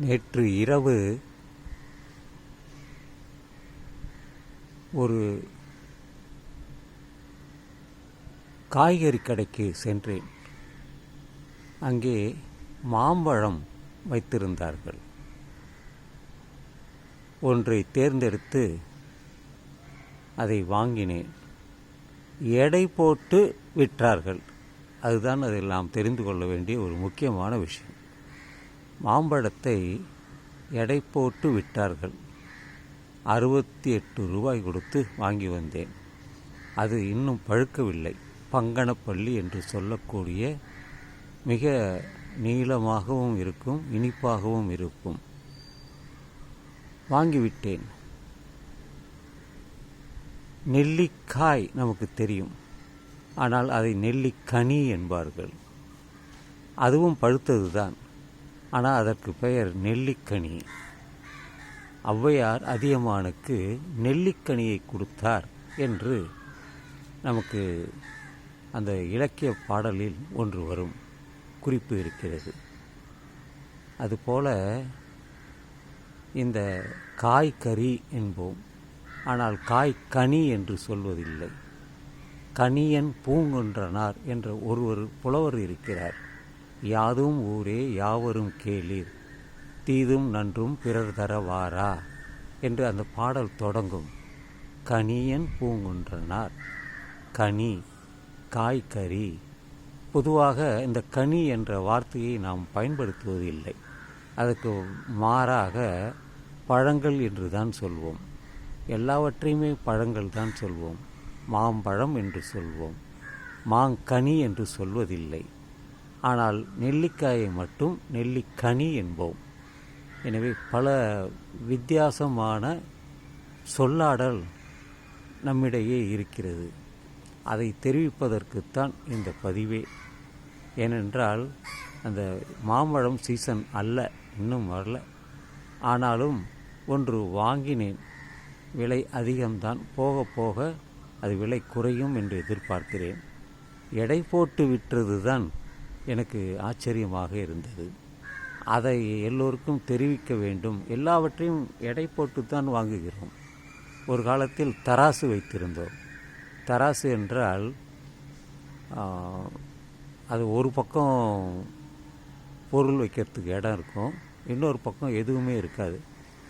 நேற்று இரவு ஒரு காய்கறி கடைக்கு சென்றேன். அங்கே மாம்பழம் வைத்திருந்தார்கள். ஒன்றை தேர்ந்தெடுத்து அதை வாங்கினேன். எடை போட்டு விற்றார்கள். அதுதான் அதில் நாம் தெரிந்து கொள்ள வேண்டிய ஒரு முக்கியமான விஷயம். மாம்பழத்தை எடை போட்டு விட்டார்கள். அறுபத்தி எட்டு ரூபாய் கொடுத்து வாங்கி வந்தேன். அது இன்னும் பழுக்கவில்லை. பங்கனப்பள்ளி என்று சொல்லக்கூடிய மிக நீளமாகவும் இருக்கும் இனிப்பாகவும் இருக்கும். வாங்கிவிட்டேன் நெல்லிக்காய் நமக்கு தெரியும். ஆனால் அதை நெல்லிக்கனி என்பார்கள். அதுவும் பழுத்தது தான் ஆனால் அதற்கு பெயர் நெல்லிக்கனி. ஔவையார் அதியமானுக்கு நெல்லிக்கனியை கொடுத்தார் என்று நமக்கு அந்த இலக்கிய பாடலில் ஒன்று வரும். குறிப்பு இருக்கிறது. அதுபோல இந்த காய்கறி என்போம். ஆனால் காய் கனி என்று சொல்வதில்லை. கனியன் பூங்குன்றனார் என்ற ஒருவர் புலவர் இருக்கிறார். யாதும் ஊரே யாவரும் கேளீர். தீதும் நன்றும் பிறர் தர வாரா என்று அந்த பாடல் தொடங்கும். கனியன் பூங்குன்றனார். கனி காய்கறி. பொதுவாக இந்த கனி என்ற வார்த்தையை நாம் பயன்படுத்துவதில்லை. அதுக்கு மாறாக பழங்கள் என்று தான் சொல்வோம். எல்லாவற்றையுமே பழங்கள் தான் சொல்வோம். மாம்பழம் என்று சொல்வோம். மாங்கனி என்று சொல்வதில்லை. ஆனால் நெல்லிக்காயை மட்டும் நெல்லிக்கனி என்போம். எனவே பல வித்தியாசமான சொல்லாடல் நம்மிடையே இருக்கிறது. அதை தெரிவிப்பதற்குத்தான் இந்த பதிவே. ஏனென்றால் அந்த மாம்பழம் சீசன் அல்ல இன்னும் வரல. ஆனாலும் ஒன்று வாங்கினேன். விலை அதிகம்தான். போக போக அது விலை குறையும் என்று எதிர்பார்க்கிறேன். எடை போட்டு விட்டது தான் எனக்கு ஆச்சரியமாக இருந்தது. அதை எல்லோருக்கும் தெரிவிக்க வேண்டும். எல்லாவற்றையும் எடை போட்டு தான் வாங்குகிறோம். ஒரு காலத்தில் தராசு வைத்திருந்தோம். தராசு என்றால் அது ஒரு பக்கம் பொருள் வைக்கிறதுக்கு இடம் இருக்கும். இன்னொரு பக்கம் எதுவுமே இருக்காது.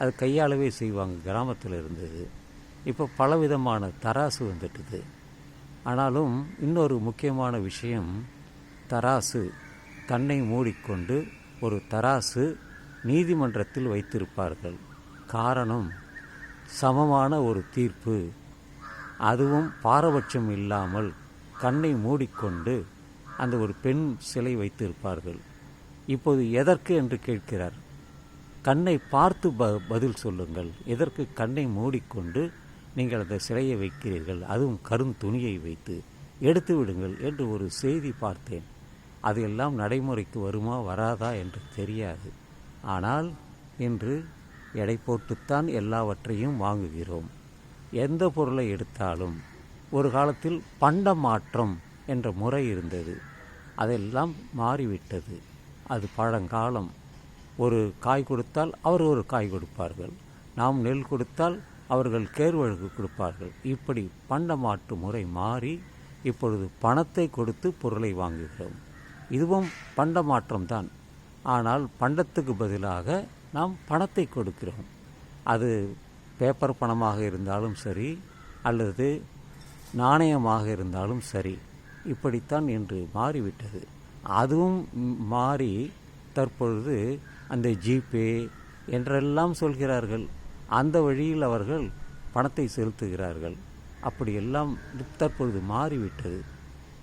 அது கையாளவே செய்வாங்க கிராமத்தில் இருந்தது. இப்போ பலவிதமான தராசு வந்துட்டுது. ஆனாலும் இன்னொரு முக்கியமான விஷயம் தராசு கண்ணை மூடிக்கொண்டு ஒரு தராசு நீதிமன்றத்தில் வைத்திருப்பார்கள். காரணம் சமமான ஒரு தீர்ப்பு. அதுவும் பாரபட்சம் இல்லாமல் கண்ணை மூடிக்கொண்டு அந்த ஒரு பெண் சிலை வைத்திருப்பார்கள். இப்போது எதற்கு என்று கேட்கிறார். கண்ணை பார்த்து ப பதில் சொல்லுங்கள். எதற்கு கண்ணை மூடிக்கொண்டு நீங்கள் அந்த சிலையை வைக்கிறீர்கள்? அதுவும் கருந்துணியை வைத்து எடுத்து விடுங்கள் என்று ஒரு செய்தி பார்த்தேன். அது எல்லாம் நடைமுறைக்கு வருமா வராதா என்று தெரியாது. ஆனால் இன்று எடை போட்டுத்தான் எல்லாவற்றையும் வாங்குகிறோம். எந்த பொருளை எடுத்தாலும் ஒரு காலத்தில் பண்ட மாற்றம் என்ற முறை இருந்தது. அதெல்லாம் மாறிவிட்டது. அது பழங்காலம். ஒரு காய் கொடுத்தால் அவர் ஒரு காய் கொடுப்பார்கள். நாம் நெல் கொடுத்தால் அவர்கள் கேர்வழுக்கு கொடுப்பார்கள். இப்படி பண்ட மாற்று முறை மாறி இப்பொழுது பணத்தை கொடுத்து பொருளை வாங்குகிறோம். இதுவும் பண்ட மாற்றம்தான். ஆனால் பண்டத்துக்கு பதிலாக நாம் பணத்தை கொடுக்கிறோம். அது பேப்பர் பணமாக இருந்தாலும் சரி அல்லது நாணயமாக இருந்தாலும் சரி இப்படித்தான் என்று மாறிவிட்டது. அதுவும் மாறி தற்பொழுது அந்த ஜிபே என்றெல்லாம் சொல்கிறார்கள். அந்த வழியில் அவர்கள் பணத்தை செலுத்துகிறார்கள். அப்படியெல்லாம் தற்பொழுது மாறிவிட்டது.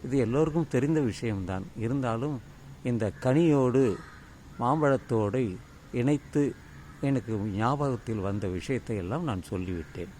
இது எல்லோருக்கும் தெரிந்த விஷயம்தான். இருந்தாலும் இந்த கனியோடு மாம்பழத்தோடு இணைத்து எனக்கு ஞாபகத்தில் வந்த விஷயத்தை எல்லாம் நான் சொல்லிவிட்டேன்.